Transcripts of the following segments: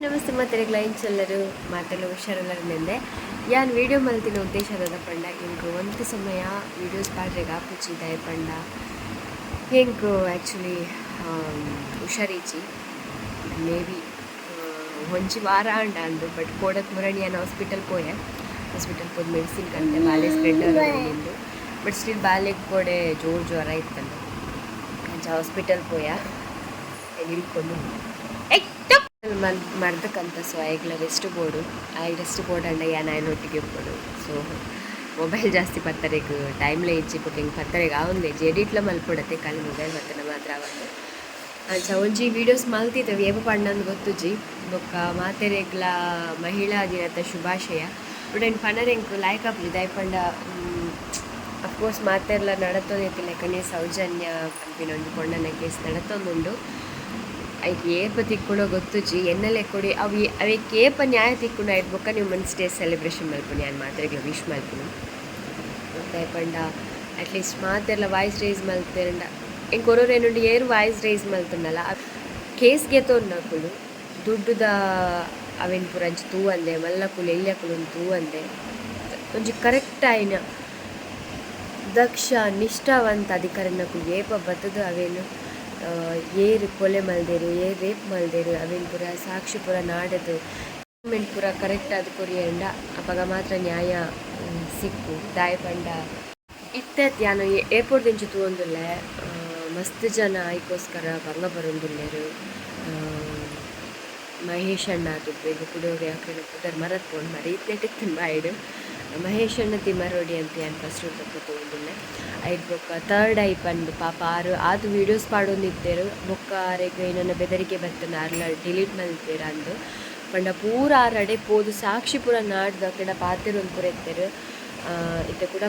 ನಮಸ್ತೆ ಮತ್ತೆ ಕ್ಲೈಂಟ್ಸ್ ಎಲ್ಲರೂ ಮಾತೆಲ್ಲ ಹುಷಾರೆಲ್ಲರಿಂದೆ ಯಾನ್ ವಿಡಿಯೋ ಮಲ್ತಿನ ಉದ್ದೇಶ ಅದ ಪಂಡ ಇಂಕ್ ಒಂದು ಸಮಯ ವಿಡಿಯೋಸ್ ಪಾಡ್ರೆ ಆಪುಚಿದ ಪಂಡ. ಹೆಂಗ್ ಆ್ಯಕ್ಚುಲಿ ಹುಷಾರೀಚಿ ಮೇ ಬಿ ಒಂಜಿ ವಾರ ಅಂಡ ಅಂದು ಬಟ್ ಕೋಡಕ್ ಮುರಣಿ ನಾನು ಹಾಸ್ಪಿಟಲ್ ಪೋಯೆ. ಹಾಸ್ಪಿಟಲ್ ಪೋದ್ ಮೆಡಿಸಿನ್ ಕಂತೆ ಬಾಲೆ ಸ್ಪ್ರೆಡ್ ಎಂದು ಬಟ್ ಸ್ಟಿಲ್ ಬಾಲೆಗೆ ಕೋಡೆ ಜೋರು ಜ್ವರ ಇತ್ತಲ್ಲ ಹಾಸ್ಪಿಟಲ್ ಪೋಯ ಇಳ್ಕೊಂಡು ಮರ್ದಕ್ಕಂತ ಸೊ ಐಗ್ಲ ರೆಸ್ಟ್ ಬೋರ್ಡು ಐ ರೆಸ್ಟ್ ಬೋರ್ಡ್ ಅಂಡ ಯಾನ ಒಟ್ಟಿಗೆ ಬೋಡು ಸೊ ಮೊಬೈಲ್ ಜಾಸ್ತಿ ಪತ್ತರೆಗ್ ಟೈಮ್ಲೆ ಇಚ್ಚಿ ಬುಕಿಂಗ್ ಪತ್ತರೆಗ್ ಆವೊಂದು ಎಡಿಟ್ಲ ಮಲ್ಪಡತ್ತೆ ಮೊಬೈಲ್ ಬತ್ತನ ಮಾತ್ರ ಅವಂದು ಅಂಚ ಒಂಜಿ ವೀಡಿಯೋಸ್ ಮಲ್ತಿದ್ದೇವೆ. ಏಪ ಪಂಡಂದು ಗೊತ್ತುಜಿ ಬೊಕ್ಕ ಮಾತೆರೆಗ್ಲ ಮಹಿಳಾ ದಿನದ ಶುಭಾಶಯ. ಬಟ್ ಪನರೆಂಕ್ ಲಾಯ್ಕ್ ಆಪ್ಲಿ ದಯಪಂಡ ಅಫ್ಕೋರ್ಸ್ ಮಾತೆರ್ಲ ನಡತೊಂದಿತ್ತಿಲ್ಲ ಲೆಕ್ಕನೇ ಸೌಜನ್ಯ ಒಂದು ಕೊಂಡನ ಕೇಸ್ ನಡತೊಂದುಂಡು ಐಕ್ ಏಪ ಗೊತ್ತು ಗೊತ್ತುಜಿ ಎನ್ನಲೆ ಕೊಡಿ. ಅವು ಅವಕ್ಕೆ ಏಪ ನ್ಯಾಯ ತಿಕ್ಕುಂಡು ಆಯ್ತು ನೀವು ಮನ್ಸ್ ಡೇ ಸೆಲೆಬ್ರೇಷನ್ ಮಲ್ಪುನಿ ನಾನು ಮಾತ್ರೆಗ್ಲ ವಿಶ್ ಮಲ್ಪುನಿ ಮತ್ತೆ ಪಂಡ ಅಟ್ಲೀಸ್ಟ್ ಮಾತೆಲ್ಲ ವಾಯ್ಸ್ ರೇಸ್ ಮಲ್ತಿರಂಡ ಒರೊರು ಏನುಂಡು ಏರು ವಾಯ್ಸ್ ರೇಸ್ ಮಲ್ತುಂಡಲ್ಲ ಕೇಸ್ ಗೆತ್ತೋನ್ನಕುಲು ದುಡ್ಡುದ ಅವೆನ್ ಪೂರ ಅಂಚಿ ತೂ ಅಂದೆ, ಮಲ್ಲಕುಲು ಎಲ್ಯಕುಲು ತೂ ಅಂದೆ. ಒಂಜಿ ಕರೆಕ್ಟ್ ಆಯ್ನ. ದಕ್ಷ, ನಿಷ್ಠಾವಂತ ಅಧಿಕಾರಿನಕುಲು ಏಪ ಬತ್ತದು ಅವೇನು? ಏರು ಕೊಲೆ ಮಲ್ದೇರು ಏ ರೇಪ್ ಮಲ್ದೇರು ಅವಿನ್ ಪೂರ ಸಾಕ್ಷಿ ಪೂರ ನಾಡದು ಗೌರ್ಮೆಂಟ್ ಪೂರ ಕರೆಕ್ಟ್ ಆದ ಕೊರಿಯಂಡ ಅಪಗ ಮಾತ್ರ ನ್ಯಾಯ ಸಿಕ್ಕು. ದಾಯ ಪಂಡ ಇತ್ತತ್ ಯಾನು ಏರ್ಪೋರ್ಟ್ ದಿಂಚು ತೂವೊಂದುಲ್ಲೆ ಆ, ಮಸ್ತ್ ಜನ ಆಯ್ಕೋಸ್ಕರ ಭಂಗ ಬರೋಂದಿಲ್ಲರು. ಮಹೇಶ್ ಅಣ್ಣ ಆಗಿದ್ದು ಇದು ಕುಡಿಯೋಗೆ ಯಾಕಂದ್ರೆ ಧರ್ಮರತ್ ಮರತ್ ಮಾಡಿ ಇತ್ತೆ ಇತ್ತೆಟ್ ತಿಂಬಾಯ್ಡು ಮಹೇಶ್ ಅಣ್ಣ ತಿಮ್ಮರೋಡಿ ಅಂತ ಏನು ಫಸ್ಟ್ ತಪ್ಪು ಐದು ಬೊಕ್ಕ ತರ್ಡ್ ಐ ಬಂದು ಪಾಪ ಆರು ಅದು ವೀಡಿಯೋಸ್ ಪಾಡೊಂದಿತ್ತೇರು ಬೊಕ್ಕ ಆರೆಗ್ ಏನನ್ನ ಬೆದರಿಕೆ ಬರ್ತನ ಅರ್ಲ ಡಿಲೀಟ್ ಮಲ್ತೇರ ಅಂದು. ಪಂಡ ಪೂರ ಆರಡೆ ಪೋದು ಸಾಕ್ಷಿ ಪೂರ ನಾಡ್ದು ಅಕಡೆ ಪಾತಿರೊಂದು ಪೂರ ಎತ್ತೇರು. ಇತ್ತ ಕೂಡ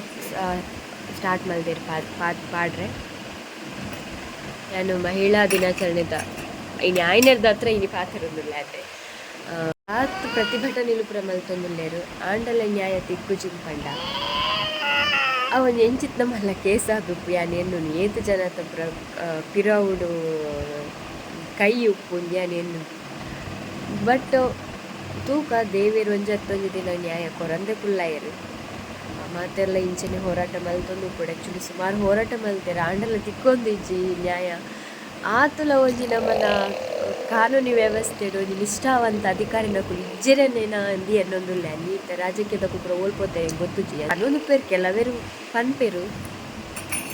ಸ್ಟಾರ್ಟ್ ಮಲ್ದೇರು ಪಾಡ್ ಪಾಡ್ರೆ. ನಾನು ಮಹಿಳಾ ದಿನಾಚರಣೆದ ಇನ್ನು ಆಯ್ನರ್ದ ಹತ್ರ ಇನಿ ಪಾತಿರೊಂದಿಲ್ಲ ಅದೇ ಆತ್ ప్రమల్తొందులేరు ఆండల న్యాయ ತಿಕ್ಕು ಚಿಂಪಂಡ ಅವನ್ ಎಂಚಿತ್ ನಮ್ಮಲ್ಲ ಕೇಸ್ ಆದುಪ್ಪು ಯಾನ್ ಎನ್ನು ಏತು ಜನ ಪುರ ಪಿರವುಡು, ಕೈ ಉಪ್ಪು ಯಾನ್ ಎನ್ನು ಬಟ್ ತೂಕ ದೇವೇರು ಒಂಜಿ ಹತ್ತೊಂಜಿ ದಿನ ನ್ಯಾಯ ಕೊರಂದೆ ಕುಲ್ಲಾಯರು ಮಾತೆಲ್ಲ ಇಂಚನೆ ಹೋರಾಟ ಮಲ್ತೊಂದು ಕೂಡ ಆ್ಯಕ್ಚುಲಿ ಸುಮಾರು ಹೋರಾಟ ಮಲ್ತಾರೆ. ಆಂಡಲ ತಿಕ್ಕೊಂದು ನ್ಯಾಯ. ಆತುಲ ಒಂಜಿ ನಮ್ಮನ ಕಾನೂನು ವ್ಯವಸ್ಥೆಡು ಒಂಜಿ ನಿಷ್ಠಾವಂತ ಅಧಿಕಾರಿನಕು ಇಜ್ಜೆರನೇನ ಅಂದಿ ಅನ್ನೊಂದುಲ್ಲ ನೀತ ರಾಜಕೀಯದ ಕುಕ್ರ ಓಲ್ಪೋತೆ ಗೊತ್ತುಜಿ ಅನ್ನೊಂದು ಪೇರು ಕೆಲವೇರು ಪನ್ಪೇರು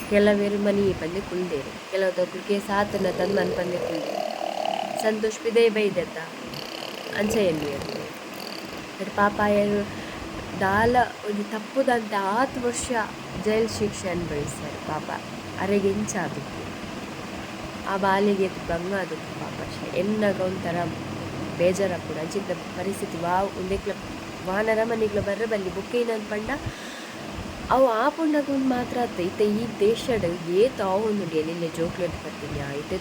ಕೆಲವೇರು ಮನಿ ಪಂದೆ ಕುಲ್ದೇರು ಕೆಲವದಕ್ಕೂ ಕೇಸ್ ಆತನ ತಂದು ನನ್ನ ಪಂದೆ ಕುಲ್ದೇರು ಸಂತೋಷ್ ಪಿದೇ ಬೈದತ್ತ ಅಂಚ ಪಾಪ ಏನು ದಾಲ ಒಂದು ತಪ್ಪುದಂತೆ ಆತು ವರ್ಷ ಜೈಲ್ ಶಿಕ್ಷೆ ಅನುಭವಿಸ್ತಾರೆ ಪಾಪ. ಅರೆಗೆ ಎಂಚಾದಕ್ಕೆ ಆ ಬಾಲಿಗೆ ಭಂಗ ಅದು ಪಾಪ ಎನ್ನಾಗ ಒಂಥರ ಬೇಜಾರ ಕೂಡ. ಅಂಚಿದ್ದ ಪರಿಸ್ಥಿತಿ. ವಾ ಒಂದೇಕ್ಲ ವಾನರ ಮನೆಗ್ಲ ಬರ್ರೆ ಬಲ್ಲಿ ಬುಕ್ಕೇನ ಪಂಡ. ಅವು ಆ ಪುಂಡಗೊಂದು ಮಾತ್ರ ಆತ ಈತ ಈ ದೇಶಡ್ ಏತ ಒಂದು ಎಲ್ಲಿಲ್ಲ ಜೋಕ್ಲೆಟ್ ಬರ್ತೀನಿ. ಆಯ್ತು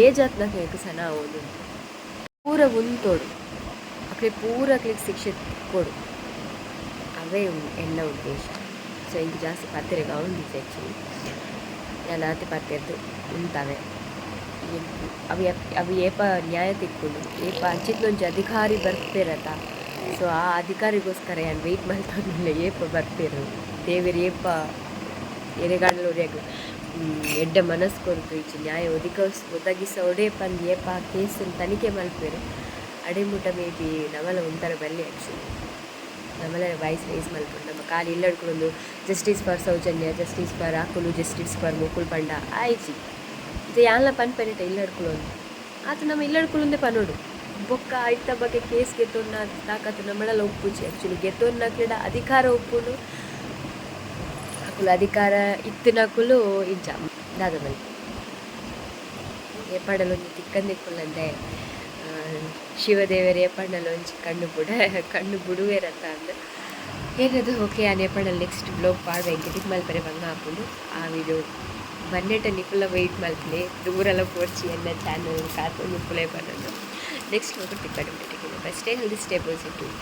ಏ ಜಾತ್ನ ಕೇಕ ಸನ ಅವನು ಪೂರ ಉಂತೋಡು ಅಕ್ಲೆ ಪೂರ ಅಕ್ಲಿಗೆ ಶಿಕ್ಷೆ ಕೊಡು. ಅವೇ ಎಲ್ಲ ಉದ್ದೇಶ. ಸೊ ಇಂಕ ಜಾಸ್ತಿ ಪತ್ತೆರೆಗೆ ಅವನು ಆ್ಯಕ್ಚುಲಿ ನಾನು ಆತಿ ಪತ್ತೆರ್ದು ಅವಿ ಈ- ಅವು ಏಪ ನ್ಯಾಯ ತಿಕ್ಕೊಂಡು ಏಪ ಅಂಚಿತ್ನೊಂಜಿ ಅಧಿಕಾರಿ ಬರ್ತೆರತ. ಸೊ ಆ ಅಧಿಕಾರಿಗೋಸ್ಕರ ಏನು ವೆಯ್ಟ್ ಮಾಡ್ತಾನಿಲ್ಲ ಏಪ ಬರ್ತಿರು. ದೇವರು ಏಪ ಎರೆಗಾಡಲೋರಿಯಾಗ ಎಡ್ಡ ಮನಸ್ಸು ಕೊಡ್ತು ಈಚೆ ನ್ಯಾಯ ಒದಗಿಸ್ ಒದಗಿಸ ಒಡೆ ಪಂದ್ ಏಪ ಕೇಸನ್ನು ತನಿಖೆ ಮಲ್ಪೇರು. ಅಡೆಮುಟ ಮೇ ಬಿ ನಮಲ ಒಂಥರ ಬಲ್ಲಿ ಆ್ಯಕ್ಚುಲಿ ನಮ್ಮಲ್ಲ ವಾಯ್ಸ್ ರೈಸ್ ಮಲ್ಪುಂಡು ನಮ್ಮ ಕಾಲು ಇಲ್ಲಡ್ಕೊಂಡು justice for Soujanya justice for ಆಕುಲು justice for Mukul ಪಂಡ ಆಯ್ಚಿ ಇದು ಯಾನ್ಲ ಪನ್ ಪೆರಿಟ ಇಲ್ಲಡ್ಕೊಳ್ಳೋದು ಆತ ನಮ್ಮ ಇಲ್ಲಡ್ಕೊಳ್ಳೊಂದೇ ಪನೋಡು ಬೊಕ್ಕ ಐತ ಬಗ್ಗೆ ಕೇಸ್ ಗೆತ್ತೋನ್ನ ತಾಕತ್ತು ನಮ್ಮಳೆಲ್ಲ ಒಪ್ಪುಜಿ ಆ್ಯಕ್ಚುಲಿ ಗೆತ್ತೋನ್ನ ಕ್ರೀಡ ಅಧಿಕಾರ ಒಪ್ಪುನು ಅಕುಲು ಅಧಿಕಾರ ಇತ್ತಿನಕುಲು ಇಜ್ಜ ದಾದ ಬಲ್ಲಿ ಏಪಾಡಲೊಂದು ತಿಕ್ಕಂದಿಕ್ಕುಲ್ಲಂದೆ ಶಿವದೇವರ ಏಪಣ್ಣಲ್ಲಿ ಒಂಚಿ ಕಣ್ಣು ಬುಡ, ಕಣ್ಣು ಬುಡುವೆರತ್ತ ಅಂದ. ಏನದು? ಓಕೆ, ಆ ನೇಪಣ್ಣಲ್ಲಿ ನೆಕ್ಸ್ಟ್ ಬ್ಲಾಗ್ ಪಾಡ್ ಗಿಟಿಕ್ ಮಲ್ಪರೆ ಬಂಗ ಹಾಕೊಂಡು ಆ ವಿಡಿಯೋ ಬನ್ನೆಟ ನಿಪುಲ ವೆಯ್ಟ್ ಮಲ್ಪಲೆ ದೂರೆಲ್ಲ ಪೋರ್ಚಿ ಎನ್ನ ಚಾನಲ್ ಕಾತು ನಿಪುಲೆ ಬನ್ನದು ನೆಕ್ಸ್ಟ್ ಹೋಗಿ ಟಿಕ್ಕಡ್ ಬಿಟ್ಟಿಗೆ stay healthy stay blessed positive